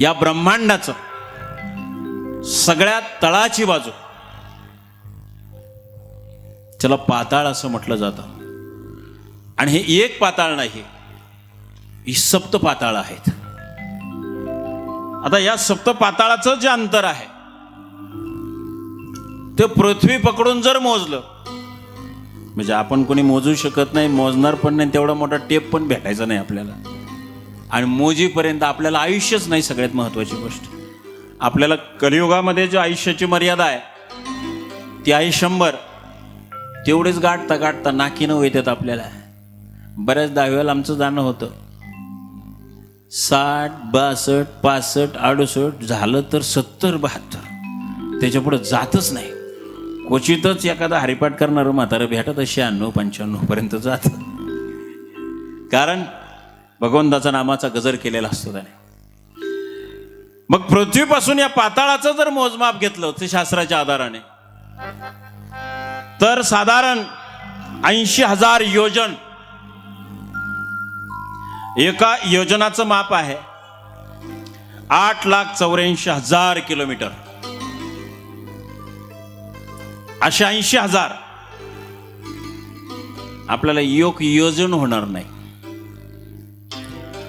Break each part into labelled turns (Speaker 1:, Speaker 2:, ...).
Speaker 1: या ब्रह्मांडाचं सगळ्यात तळाची बाजू. त्याला पाताळ असं म्हटलं जातं. आणि हे एक पाताळ नाही ही सप्त पाताळ आहेत. आता या सप्त पाताळाचं जे अंतर आहे ते पृथ्वी पकडून जर मोजलं म्हणजे आपण कोणी मोजू शकत नाही मोजणार पण नाही तेवढा मोठा टेप पण भेटायचा नाही आपल्याला. आणि मोजीपर्यंत आपल्याला आयुष्यच नाही सगळ्यात महत्वाची गोष्ट. आपल्याला कलियुगामध्ये जो आयुष्याची मर्यादा आहे ती आहे शंभर. तेवढेच गाठता गाठता नाकीनं येतात आपल्याला. बऱ्याच दहाव्याला आमचं जाणं होतं. साठ बासष्ट पासष्ट अडुसष्ट झालं तर सत्तर बहात्तर. त्याच्या पुढे जातच नाही. क्वचितच एखादा हरिपाठ करणारं म्हातारं भेटत शहाण्णव पंच्याण्णवपर्यंत पर्यंत जात. कारण भगवंताचा नामाचा गजर केलेला असतो त्याने. मग पृथ्वीपासून या पाताळाचं जर मोजमाप घेतलं ते शास्त्राच्या आधाराने तर साधारण ऐंशी हजार योजन एका योजनाचं माप आहे आठ लाख चौऱ्याऐंशी हजार किलोमीटर. अशे ऐंशी हजार. आपल्याला योग योजन होणार नाही.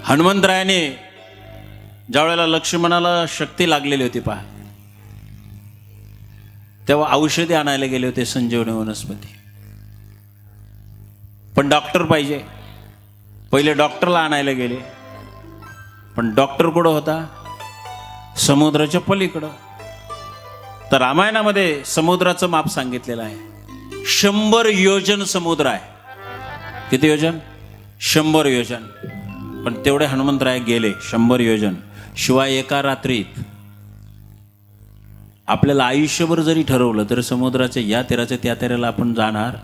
Speaker 1: हनुमंतरायाने ज्या वेळेला लक्ष्मणाला शक्ती लागलेली होती पहा तेव्हा औषधी आणायला गेले होते संजीवनी वनस्पती. पण डॉक्टर पाहिजे. पहिले डॉक्टरला आणायला गेले. पण डॉक्टर कुठं होता? समुद्राच्या पलीकडं. तर रामायणामध्ये समुद्राचं माप सांगितलेलं आहे. शंभर योजन समुद्र आहे. किती योजन? शंभर योजन. पण तेवढे हनुमंतराय गेले शंभर योजन. शिवाय एका रात्रीत आपल्याला आयुष्यभर जरी ठरवलं तर समुद्राच्या या तेराच्या त्या तेराला आपण जाणार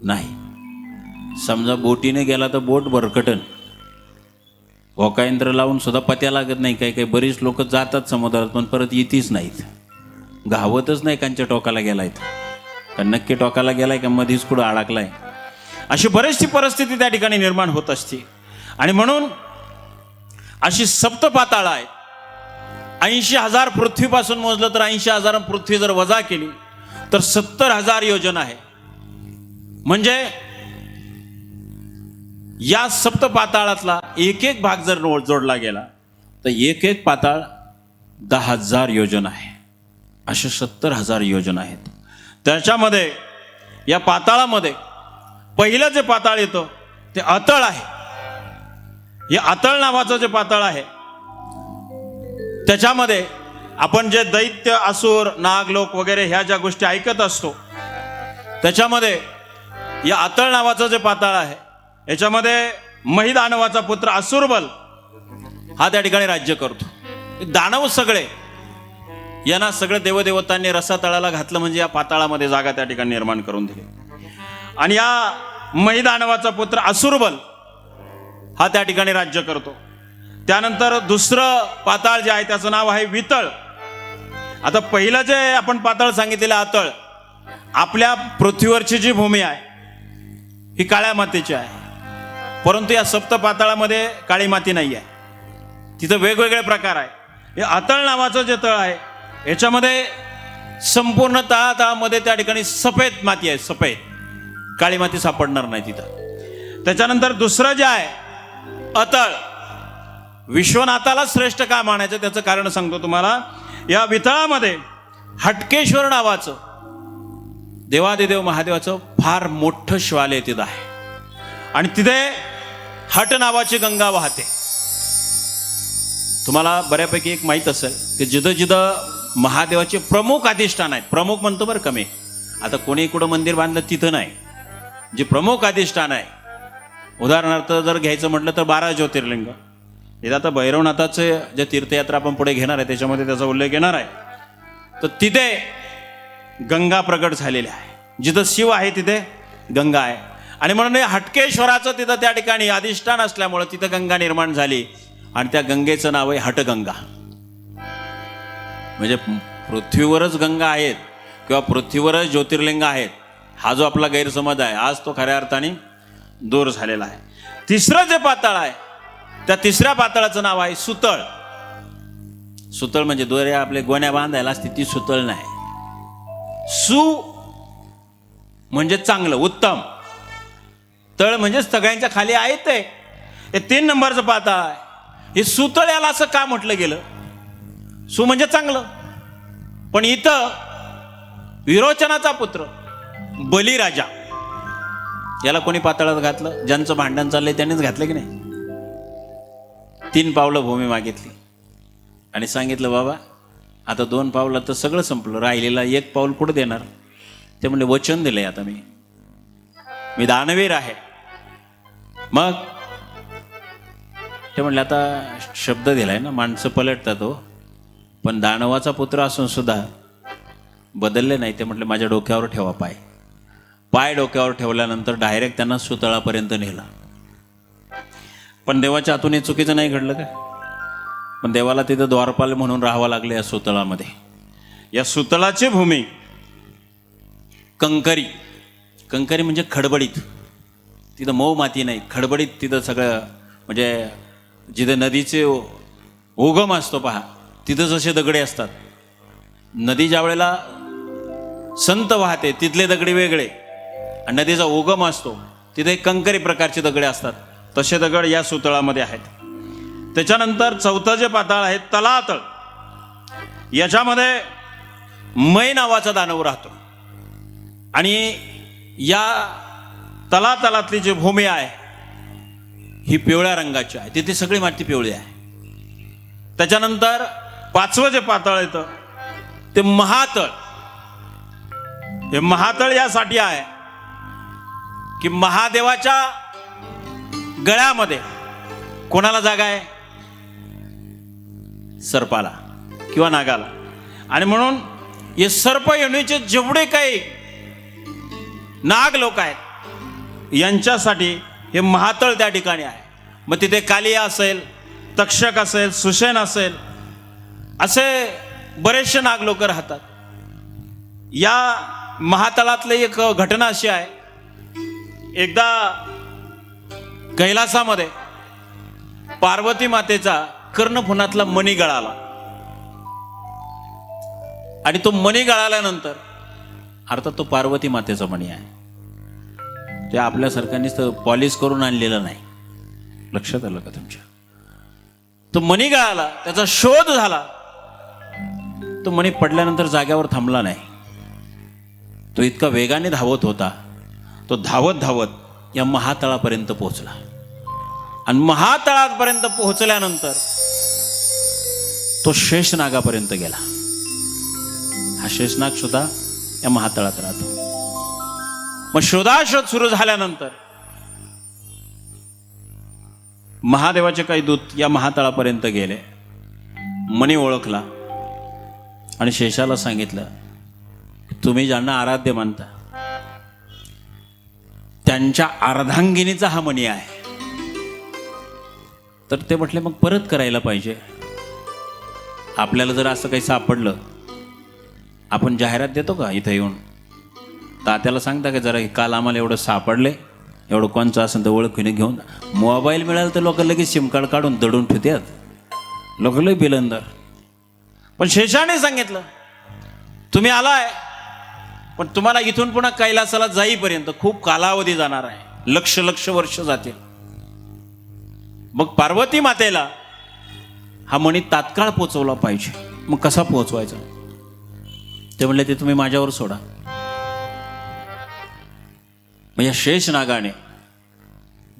Speaker 1: नाही. समजा बोटीने गेला तर बोट भरकटन. वकायंत्र लावून सुद्धा पत्या लागत नाही काही काही बरीच लोक जातात समुद्रात पण परत येतीच नाहीत. घावतच नाही कांच्या टोकाला गेलाय का नक्की टोकाला गेलाय का मधीच कुठं अडकलाय? अशी बरीचशी परिस्थिती त्या ठिकाणी निर्माण होत असते. आणि म्हणून अशी सप्त पाताळ आहे ऐंशी हजार पृथ्वीपासून मोजलं तर ऐंशी हजार पृथ्वी जर वजा केली तर सत्तर हजार योजना आहे. म्हणजे या सप्त पाताळातला एक एक भाग जर जोडला गेला तर एक एक पाताळ दहा हजार योजना आहे. असे सत्तर हजार योजना आहेत. त्याच्यामध्ये या पाताळामध्ये पहिलं जे पाताळ येतं ते अतळ आहे. हे आतळ नावाचं जे पातळ आहे त्याच्यामध्ये आपण जे दैत्य असुर नागलोक वगैरे ह्या ज्या गोष्टी ऐकत असतो त्याच्यामध्ये या अतळ नावाचं जे पाताळ आहे याच्यामध्ये महिदानवाचा पुत्र असुरबल हा त्या ठिकाणी राज्य करतो. दानव सगळे यांना सगळे देवदेवतांनी रसा तळाला घातलं म्हणजे या पाताळामध्ये जागा त्या ठिकाणी निर्माण करून दिली. आणि या महिदानवाचा पुत्र असुरबल हा त्या ठिकाणी राज्य करतो. त्यानंतर दुसरं पाताळ जे आहे त्याचं नाव आहे वितळ. आता पहिलं जे आपण पाताळ सांगितलेलं आतळ आपल्या पृथ्वीवरची जी भूमी आहे ही काळ्या मातीची आहे. परंतु या सप्त पाताळामध्ये काळी माती नाही आहे तिथं वेगवेगळे प्रकार आहे. हे आतळ नावाचं जे तळ आहे याच्यामध्ये संपूर्ण तळातळामध्ये त्या ठिकाणी सफेद माती आहे सफेद. काळी माती सापडणार नाही तिथं. त्याच्यानंतर दुसरं जे आहे अतळ. विश्वनाथाला श्रेष्ठ का मानायचं? त्याचं कारण सांगतो तुम्हाला. या वितळामध्ये हटकेश्वर नावाचं देवादिदेव महादेवाचं फार मोठं शिवालय तिथं आहे. आणि तिथे हट नावाची गंगा वाहते. तुम्हाला बऱ्यापैकी एक माहीत असेल की जिथं जिथं महादेवाचे प्रमुख अधिष्ठान आहेत प्रमुख म्हणतो बरं कमी आता कोणी कुठं मंदिर बांधलं तिथं नाही. जे प्रमुख अधिष्ठान आहे उदाहरणार्थ जर घ्यायचं म्हटलं तर बारा ज्योतिर्लिंग. इथं आता भैरवनाथाचे जे तीर्थयात्रा आपण पुढे घेणार आहे त्याच्यामध्ये त्याचा उल्लेख येणार आहे. तर तिथे गंगा प्रगट झालेली आहे. जिथं शिव आहे तिथे गंगा आहे. आणि म्हणून हटकेश्वराचं तिथं त्या ठिकाणी अधिष्ठान असल्यामुळं तिथं गंगा निर्माण झाली. आणि त्या गंगेचं नाव आहे हटगंगा. म्हणजे पृथ्वीवरच गंगा आहेत किंवा पृथ्वीवरच ज्योतिर्लिंग आहेत हा जो आपला गैरसमज आहे आज तो खऱ्या अर्थाने दूर झालेला आहे. तिसरं जे पाताळ आहे त्या तिसऱ्या पाताळाचं नाव आहे सुतळ. सुतळ म्हणजे दोऱ्या आपले गोण्या बांधायला असते ती सुतळ नाही. सु म्हणजे चांगलं उत्तम. तळ म्हणजे सगळ्यांच्या खाली आहे ते. हे तीन नंबरचं पाताळ आहे. हे सुतळ याला असं का म्हटलं गेलं? सु म्हणजे चांगलं. पण इथं विरोचनाचा पुत्र बलिराजा याला कोणी पातळात घातलं? ज्यांचं भांडण चाललंय त्यांनीच घातलं की नाही? तीन पावलं भूमी मागितली. आणि सांगितलं बाबा आता दोन पावलं तर सगळं संपलं. राहिलेला एक पाऊल कुठं देणार? ते म्हणले वचन दिलंय आता मी. मी दानवीर आहे. मग ते म्हणले आता शब्द दिलाय ना माणसं पलटतात हो. पण दानवाचा पुत्र असून सुद्धा बदलले नाही. ते म्हटले माझ्या डोक्यावर ठेवा पाय. पाय डोक्यावर ठेवल्यानंतर डायरेक्ट त्यांना सुतळापर्यंत नेला. पण देवाच्या हातून हे चुकीचं नाही घडलं का? पण देवाला तिथं द्वारपाल म्हणून राहावं लागलं या सुतळामध्ये. या सुतळाची भूमी कंकरी. कंकरी म्हणजे खडबडीत. तिथं मऊ माती नाही. खडबडीत तिथं सगळं म्हणजे जिथं नदीचे उगम असतो पहा तिथं जसे दगडे असतात. नदी ज्या वेळेला संत वाहते तिथले दगडे वेगळे. आणि नदीचा उगम असतो. तिथे कंकरी प्रकारचे दगडे असतात. तसे दगड या सुतळामध्ये आहेत. त्याच्यानंतर चौथं जे पाताळ आहे तलातळ. याच्यामध्ये मै नावाचा दानव राहतो. आणि या तलातलातली जी भूमी आहे ही पिवळ्या रंगाची आहे. तिथे सगळी माती पिवळी आहे. त्याच्यानंतर पाचवं जे पातळ येतं ते महातळ. हे महातळ यासाठी आहे. की महादेवाच्या गळ्यामध्ये कोणाला जागा आहे? सर्पाला किंवा नागाला. आणि म्हणून हे सर्प येणीचे जेवढे काही नाग लोक आहेत यांच्यासाठी हे महातळ त्या ठिकाणी आहे. मग तिथे कालिया असेल तक्षक असेल सुशेन असेल असे बरेचसे नाग लोक राहतात. या महातळातली एक घटना अशी आहे एकदा कैलासामध्ये पार्वती मातेचा कर्णफुनातला मणी गळाला. आणि तो मणी गळाल्यानंतर अर्थात तो पार्वती मातेचा मणी आहे. ते आपल्या सरकारनीच पॉलिश करून आणलेलं नाही. लक्षात आलं का तुमच्या? तो मणी गळाला त्याचा शोध झाला. तो मणी पडल्यानंतर जाग्यावर थांबला नाही. तो इतका वेगाने धावत होता. तो धावत धावत या महातळापर्यंत पोहोचला. आणि महातळापर्यंत पोहोचल्यानंतर तो शेषनागापर्यंत गेला. हा शेषनाग सुद्धा या महातळात राहतो. मग शोधाशोध सुरू झाल्यानंतर महादेवाचे काही दूत या महातळापर्यंत गेले. मणी ओळखला आणि शेषाला सांगितलं तुम्ही ज्यांना आराध्य मानता त्यांच्या अर्धांगिनीचा हा मणी आहे. तर ते म्हटले मग परत करायला पाहिजे. आपल्याला जर असं काही सापडलं आपण जाहिरात देतो का इथं येऊन? तात्याला सांगता का जरा काल आम्हाला एवढं सापडले एवढं कोणचं असेल तर ओळखीने घेऊन मोबाईल मिळाला तर लोक लगेच सिम कार्ड काढून दडून ठेवतात. लोक लय बिलंदर. पण शेषाने सांगितलं तुम्ही आलाय पण तुम्हाला इथून पुन्हा कैलासाला जाईपर्यंत खूप कालावधी जाणार आहे. लक्ष लक्ष वर्ष जातील. मग पार्वती मातेला हा मणी तात्काळ पोचवला पाहिजे. मग कसा पोहोचवायचा ते म्हणले ते तुम्ही माझ्यावर सोडा. मग या शेष नागाने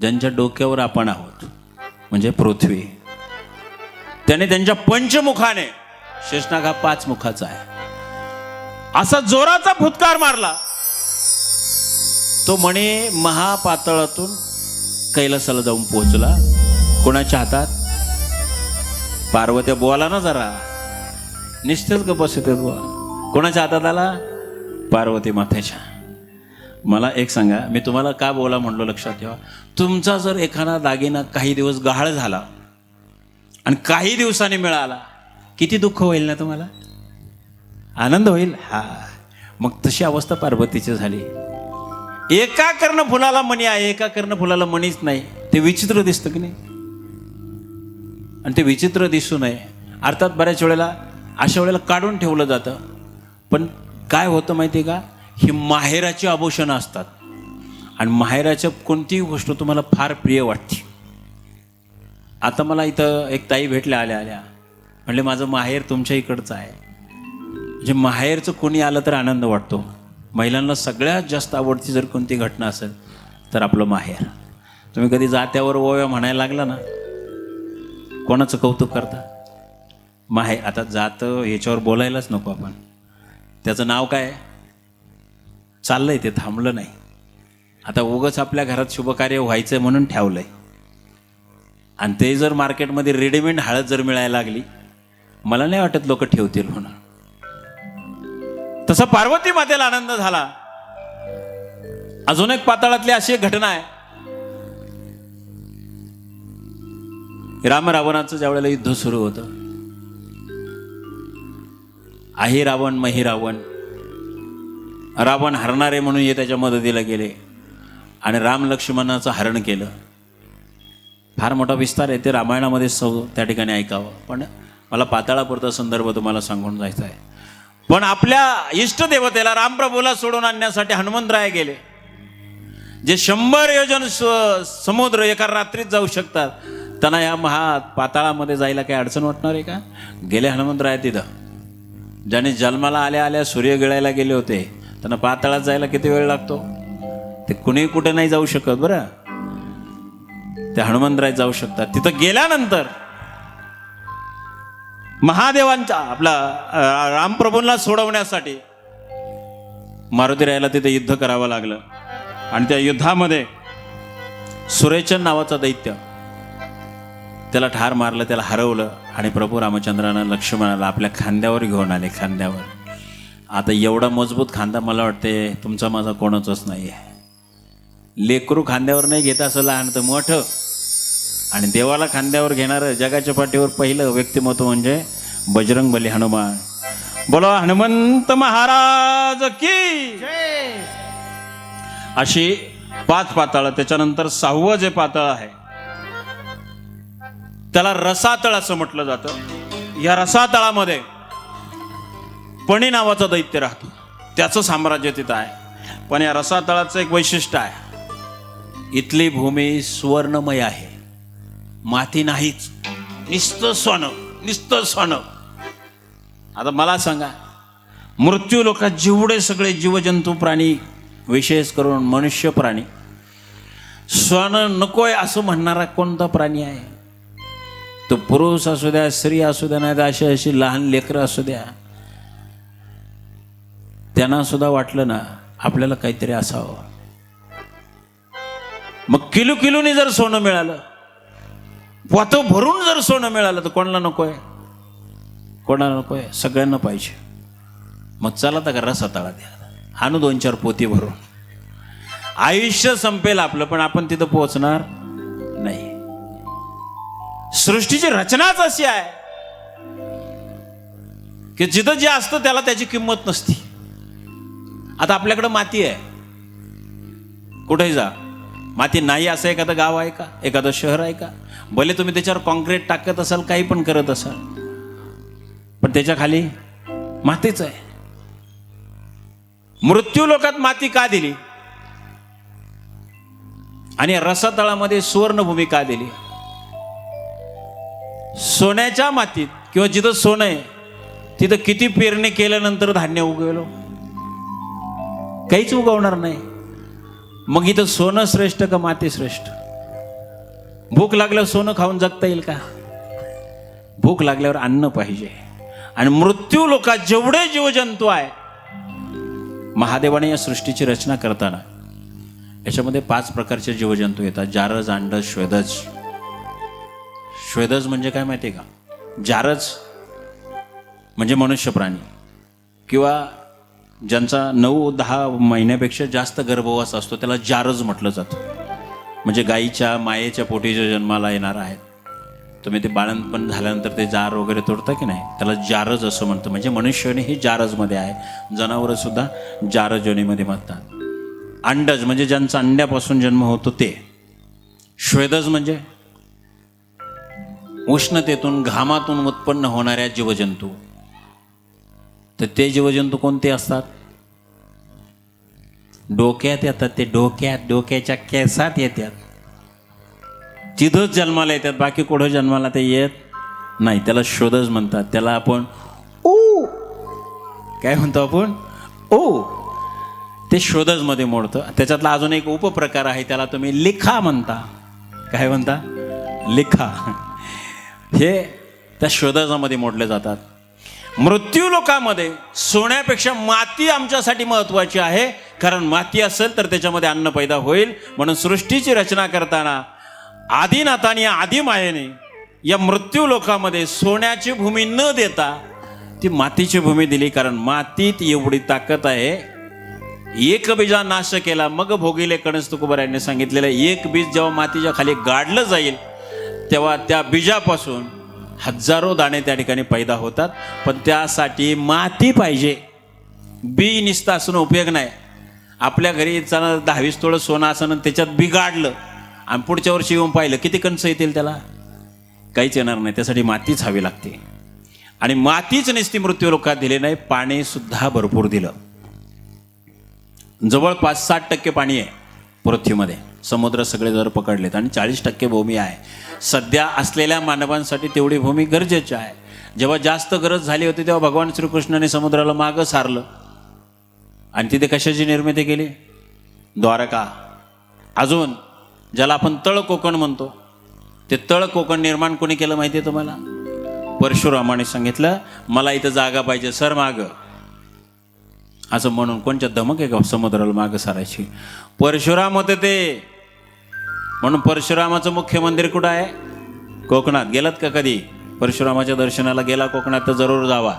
Speaker 1: ज्यांच्या डोक्यावर आपण आहोत म्हणजे पृथ्वी त्याने त्यांच्या पंचमुखाने शेषनाग हा पाच मुखाचा आहे. असा जोराचा फुतकार मारला. तो म्हणे महापातळातून कैलासाला जाऊन पोहोचला. कोणाच्या हातात? पार्वत्या बोला ना जरा. निश्चित गप येते बुवा. कोणाच्या हातात आला? पार्वती माथ्याच्या मला एक सांगा मी तुम्हाला का बोला म्हणलो लक्षात ठेवा. तुमचा जर एखादा दागिना काही दिवस गहाळ झाला आणि काही दिवसांनी मिळाला किती दुःख होईल ना तुम्हाला? आनंद होईल? हा. मग तशी अवस्था पार्वतीची झाली. एका कर्ण फुलाला मणी आहे एका कर्ण फुलाला मणीच नाही. ते विचित्र दिसतं की नाही? आणि ते विचित्र दिसू नये.
Speaker 2: अर्थात बऱ्याच वेळेला अशा वेळेला काढून ठेवलं जातं. पण काय होतं माहिती आहे का? ही माहेराची आभूषणं असतात. आणि माहेराच्या कोणतीही गोष्ट तुम्हाला फार प्रिय वाटते. आता मला इथं एक ताई भेटल्या आल्या आल्या. म्हणले माझं माहेर तुमच्या इकडचं आहे. म्हणजे माहेरचं कोणी आलं तर आनंद वाटतो. महिलांना सगळ्यात जास्त आवडती जर कोणती घटना असेल तर आपलं माहेर. तुम्ही कधी जात्यावर ओव्या म्हणायला लागला ना कोणाचं कौतुक करता? माहेर आता जातं याच्यावर बोलायलाच नको आपण. त्याचं नाव काय? चाललंय ते थांबलं नाही. आता उगंच आपल्या घरात शुभकार्य व्हायचं म्हणून ठेवलंय. आणि ते जर मार्केटमध्ये रेडीमेड हळद जर मिळायला लागली मला नाही वाटत लोक ठेवतील म्हणून.
Speaker 1: तसा पार्वती मातेला आनंद झाला. अजून एक पाताळातली अशी एक घटना आहे.
Speaker 2: राम रावणाचं ज्या वेळेला युद्ध सुरू होतं आहे रावण मही रावण रावण हरणारे म्हणून हे त्याच्या मदतीला गेले आणि राम लक्ष्मणाचं हरण केलं. फार मोठा विस्तार आहे ते रामायणामध्ये सौ त्या ठिकाणी ऐकावं. पण मला पाताळापुरता संदर्भ तुम्हाला सांगून जायचा आहे.
Speaker 1: पण आपल्या इष्टदेवतेला रामप्रभूला सोडून आणण्यासाठी हनुमंतराय गेले. जे शंभर योजन स- समुद्र एका रात्रीत जाऊ शकतात.
Speaker 2: त्यांना या महा पाताळामध्ये जायला काही अडचण वाटणार आहे का? गेले हनुमंतराय तिथं. ज्याने जन्माला आल्या आल्या सूर्य गिळायला गेले होते त्यांना पाताळात जायला किती वेळ लागतो? ते कुणी कुठे नाही जाऊ शकत बरं. ते हनुमंतराय जाऊ शकतात.
Speaker 1: तिथं गेल्यानंतर महादेवांच्या आपला रामप्रभूंना सोडवण्यासाठी
Speaker 2: मारुतीरायाला तिथे युद्ध करावं लागलं.
Speaker 1: आणि त्या युद्धामध्ये
Speaker 2: सुरेचन नावाचा दैत्य त्याला ठार मारलं त्याला हरवलं आणि प्रभू रामचंद्रानं लक्ष्मणाला आपल्या खांद्यावर घेऊन आले खांद्यावर. आता एवढा मजबूत खांदा मला वाटते तुमचा माझा कोणाचाच नाही. आहे लेकरू खांद्यावर नाही घेत असं लहान तर मोठं. आणि देवाला खांद्यावर घेणारं जगाच्या पाठीवर पहिलं व्यक्तिमत्व म्हणजे बजरंग बली हनुमान.
Speaker 1: बोलो हनुमंत महाराज की? अशी पाच पाताळ त्याच्यानंतर सहावं जे पातळ आहे त्याला रसातळ असं म्हटलं जातं. या रसातळामध्ये पणी नावाचा दैत्य राहतो. त्याचं साम्राज्य तिथं आहे. पण या रसातळाचं एक वैशिष्ट्य आहे.
Speaker 2: इथली भूमी सुवर्णमय आहे. माती नाहीच.
Speaker 1: नुसतं सोनं नुसतं सोनं आता मला सांगा मृत्यू लोकात जेवढे सगळे जीवजंतू प्राणी
Speaker 2: विशेष करून मनुष्य प्राणी
Speaker 1: सोनं नकोय असं
Speaker 2: म्हणणारा कोणता प्राणी आहे? तो पुरुष असू द्या स्त्री असू द्या नाही तर अशी अशी लहान लेकरं असू द्या. त्यांना सुद्धा वाटलं ना आपल्याला काहीतरी असावं.
Speaker 1: मग किलो किलोनी जर सोनं मिळालं पोतं भरून जर सोनं मिळालं तर कोणाला नको आहे
Speaker 2: कोणाला नको आहे सगळ्यांना पाहिजे. मग चला तर का रसा तळा द्या. आणू दोन चार पोती भरून. आयुष्य संपेल आपलं पण आपण तिथं पोहोचणार नाही.
Speaker 1: सृष्टीची रचनाच अशी आहे की जिथं जे असतं त्याला त्याची किंमत नसती.
Speaker 2: आता आपल्याकडं माती आहे. कुठेही जा. माती नाही असं एखादं गाव आहे का? एखादं शहर आहे का? भले तुम्ही त्याच्यावर कॉन्क्रीट टाकत असाल काही पण करत असाल. पण त्याच्याखाली मातीच आहे.
Speaker 1: मृत्यू लोकात माती का दिली?
Speaker 2: आणि रसातळामध्ये सुवर्णभूमी का दिली?
Speaker 1: सोन्याच्या मातीत किंवा जिथं सोनं आहे तिथं किती पेरणी केल्यानंतर धान्य उगवलं?
Speaker 2: काहीच उगवणार नाही. मग इथं सोनं श्रेष्ठ का माती श्रेष्ठ? भूक लागल्यावर सोनं खाऊन जगता येईल का? भूक लागल्यावर अन्न पाहिजे.
Speaker 1: आणि मृत्यू लोकात जेवढे जीवजंतू आहे
Speaker 2: महादेवाने या सृष्टीची रचना करताना याच्यामध्ये पाच प्रकारचे जीवजंतू येतात. जारज अंडज श्वेदज. श्वेदज म्हणजे काय माहिती आहे का? जारज म्हणजे मनुष्य प्राणी किंवा ज्यांचा नऊ दहा महिन्यापेक्षा जास्त गर्भवास असतो त्याला जारज म्हटलं जातं. म्हणजे गाईच्या मायेच्या पोटीच्या जन्माला येणार आहेत. तुम्ही ते बाळंतपण झाल्यानंतर ते जार वगैरे तोडता की नाही? त्याला जारज असं म्हणतं. म्हणजे मनुष्यने हे जारजमध्ये आहे. जनावरंसुद्धा जारज योनीमध्ये म्हणतात अंडज म्हणजे ज्यांचा अंड्यापासून जन्म होतो ते. श्वेदज म्हणजे उष्णतेतून घामातून उत्पन्न होणाऱ्या जीवजंतू. तर ते जीवजंतू कोणते असतात? डोक्यात येतात ते डोक्यात डोक्याच्या केसात येतात. तिथंच जन्माला येतात बाकी कुठं जन्माला ते येत नाही. त्याला शोधच म्हणतात. त्याला आपण ओ. काय म्हणतो आपण? ओ. ते शोधजमध्ये मोडतं. त्याच्यातला अजून एक उपप्रकार आहे त्याला तुम्ही लिखा म्हणता. काय म्हणता? लिखा. हे त्या शोधजामध्ये मोडले जातात. मृत्यू लोकामध्ये सोन्यापेक्षा माती आमच्यासाठी महत्वाची आहे. कारण माती असेल तर त्याच्यामध्ये अन्न पैदा होईल. म्हणून सृष्टीची रचना करताना आदिनाथाने आदिमायेने या मृत्यू लोकामध्ये सोन्याची भूमी न देता ती मातीची भूमी दिली. कारण मातीत एवढी ताकद आहे. एक बीजा नाश केला. मग भोगिले कणस तुकोबरायांनी सांगितलेलं एक बीज जेव्हा मातीच्या खाली गाडलं जाईल तेव्हा त्या बीजापासून हजारो दाणे त्या ठिकाणी पैदा होतात पण त्यासाठी माती पाहिजे. बी निसतं असणं उपयोग नाही. आपल्या घरी चला दहावीस तोळं सोनं असं त्याच्यात बिघाडलं आणि पुढच्या वर्षी येऊन पाहिलं किती कणसं येतील त्याला? काहीच येणार नाही त्यासाठी मातीच हवी लागते. आणि मातीच निस्ती मृत्यू लोकात दिले नाही पाणीसुद्धा भरपूर दिलं. जवळपास साठ टक्के पाणी आहे पृथ्वीमध्ये. समुद्र सगळे जर पकडलेत आणि चाळीस टक्के भूमी आहे. सध्या असलेल्या मानवांसाठी तेवढी भूमी गरजेची आहे. जेव्हा जास्त गरज झाली होती तेव्हा भगवान श्रीकृष्णाने समुद्राला मागं सारलं. आणि तिथे कशाची निर्मिती केली? द्वारका. अजून ज्याला आपण तळ कोकण म्हणतो. ते तळ कोकण निर्माण कोणी केलं माहिती आहे तुम्हाला? परशुरामाने सांगितलं मला इथं जागा पाहिजे सर मागं. असं म्हणून कोणच्या धमक आहे का समुद्राला मागं सारायची? परशुराम होते ते. म्हणून परशुरामाचं मुख्य मंदिर कुठं आहे? कोकणात. गेलात का कधी? परशुरामाच्या दर्शनाला गेला कोकणात तर जरूर जावा.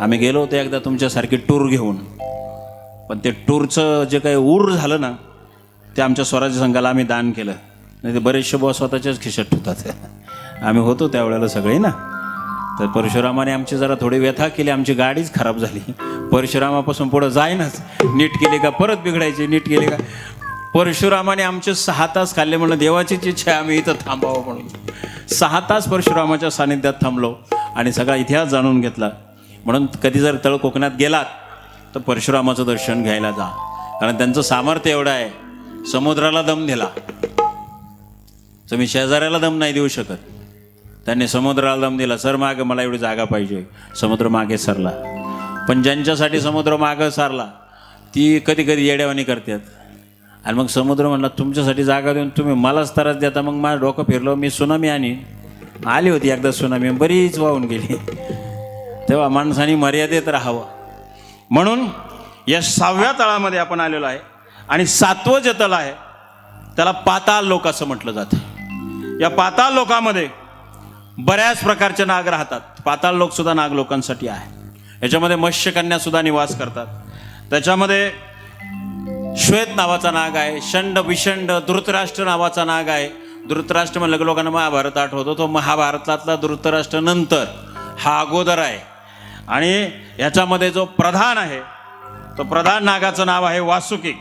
Speaker 2: आम्ही गेलो होतो एकदा तुमच्यासारखी टूर घेऊन. पण ते टूरचं जे काही ऊर झालं ना ते आमच्या स्वराज्य संघाला आम्ही दान केलं. नाही ते बरेचसे बुवा स्वतःच्याच खिशात ठेवतात. आम्ही होतो त्यावेळेला सगळे ना. तर परशुरामाने आमची जरा थोडी व्यथा केली आमची गाडीच खराब झाली. परशुरामापासून पुढं जाईनच. नीट केली का? परत बिघडायची नीट केली का? परशुरामाने आमचे सहा तास खाल्ले म्हणून देवाचीच इच्छा आम्ही इथं थांबावं म्हणून. सहा तास परशुरामाच्या सानिध्यात थांबलो आणि सगळा इतिहास जाणून घेतला. म्हणून कधी जर तळ कोकणात गेलात तर परशुरामाचं दर्शन घ्यायला जा. कारण त्यांचं सामर्थ्य एवढं आहे समुद्राला दम दिला. तुम्ही शेजाऱ्याला दम नाही देऊ शकत. त्यांनी समुद्राला दम दिला सर मागे मला एवढी जागा पाहिजे. समुद्र मागे सरला. पण ज्यांच्यासाठी समुद्र मागं सारला ती कधी कधी येड्यावानी करतात. आणि मग समुद्र म्हणला तुमच्यासाठी जागा देऊन तुम्ही मलाच त्रास देता. मग माझं डोकं फिरलो मी सुनामी आणि आली होती एकदा सुनामी बरीच वाहून गेली. तेव्हा माणसाने मर्यादेत राहावं.
Speaker 1: म्हणून या सहाव्या तळामध्ये आपण आलेलो आहे आणि सातवं जे तळ आहे त्याला पाताळ लोक असं म्हटलं जातं. या पाताळ लोकामध्ये बऱ्याच प्रकारचे नाग राहतात. पाताळ लोकसुद्धा नाग लोकांसाठी आहे. याच्यामध्ये मत्स्यकन्यासुद्धा निवास करतात. त्याच्यामध्ये श्वेत नावाचा नाग आहे शंड विषंड धृतराष्ट्र नावाचा नाग आहे. धृतराष्ट्र म्हणलं की लोकांना महाभारत आठवतो तो महाभारतातला धृतराष्ट्र नंतर हा अगोदर आहे. आणि याच्यामध्ये जो प्रधान आहे तो प्रधान नागाचं नाव आहे वासुकी.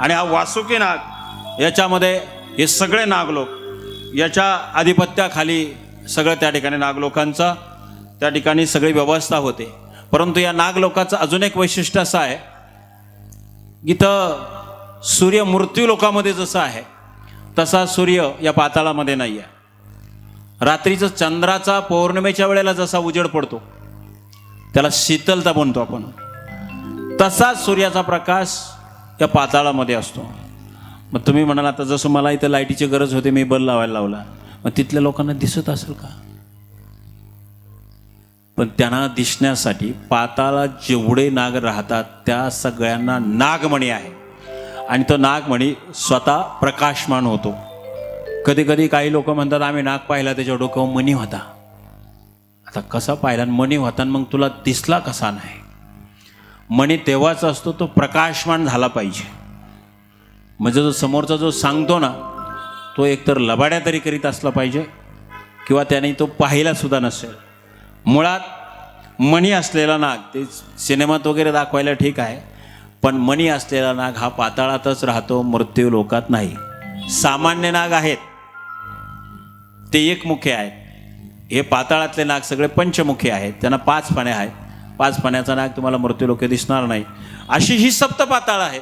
Speaker 1: आणि हा वासुकी नाग याच्यामध्ये हे सगळे नागलोक याच्या आधिपत्याखाली सगळं त्या ठिकाणी नागलोकांचा त्या ठिकाणी सगळी व्यवस्था होते. परंतु या नागलोकाचं अजून एक वैशिष्ट्य असं आहे इथं सूर्य मृत्यू लोकामध्ये जसं आहे तसा सूर्य या पाताळामध्ये नाही आहे रात्रीचं चंद्राचा पौर्णिमेच्या वेळेला जसा उजेड पडतो त्याला शीतलता म्हणतो आपण. तसाच सूर्याचा प्रकाश या पाताळामध्ये असतो. मग तुम्ही म्हणाल आता जसं मला इथं लाईटीची गरज होती मी बल लावायला लावला. मग तिथल्या लोकांना दिसत असेल का? पण त्यांना दिसण्यासाठी पाताला जेवढे नाग राहतात त्या सगळ्यांना नागमणी आहे. आणि तो नागमणी स्वतः प्रकाशमान होतो. कधी कधी काही लोक म्हणतात आम्ही नाग पाहिला त्याच्या डोक्यावर मणी होता. आता कसा पाहिला आणि मणी होता आणि मग तुला दिसला कसा नाही? मणी तेव्हाच असतो तो प्रकाशमान झाला पाहिजे. म्हणजे जो समोरचा जो सांगतो ना तो एकतर लबाड्या तरी करीत असला पाहिजे किंवा त्याने तो पाहिला सुद्धा नसेल. मुळात मणी असलेला नाग ते सिनेमात वगैरे दाखवायला ठीक आहे पण मणी असलेला नाग हा पाताळातच राहतो मृत्यू लोकात नाही. सामान्य नाग आहेत. ते एक मुखे आहेत.
Speaker 2: हे पाताळातले नाग सगळे पंचमुखी आहेत. त्यांना पाच पाण्या आहेत. पाच पाण्याचा नाग तुम्हाला मृत्यूलोके दिसणार नाही. अशी ही सप्त पाताळ आहे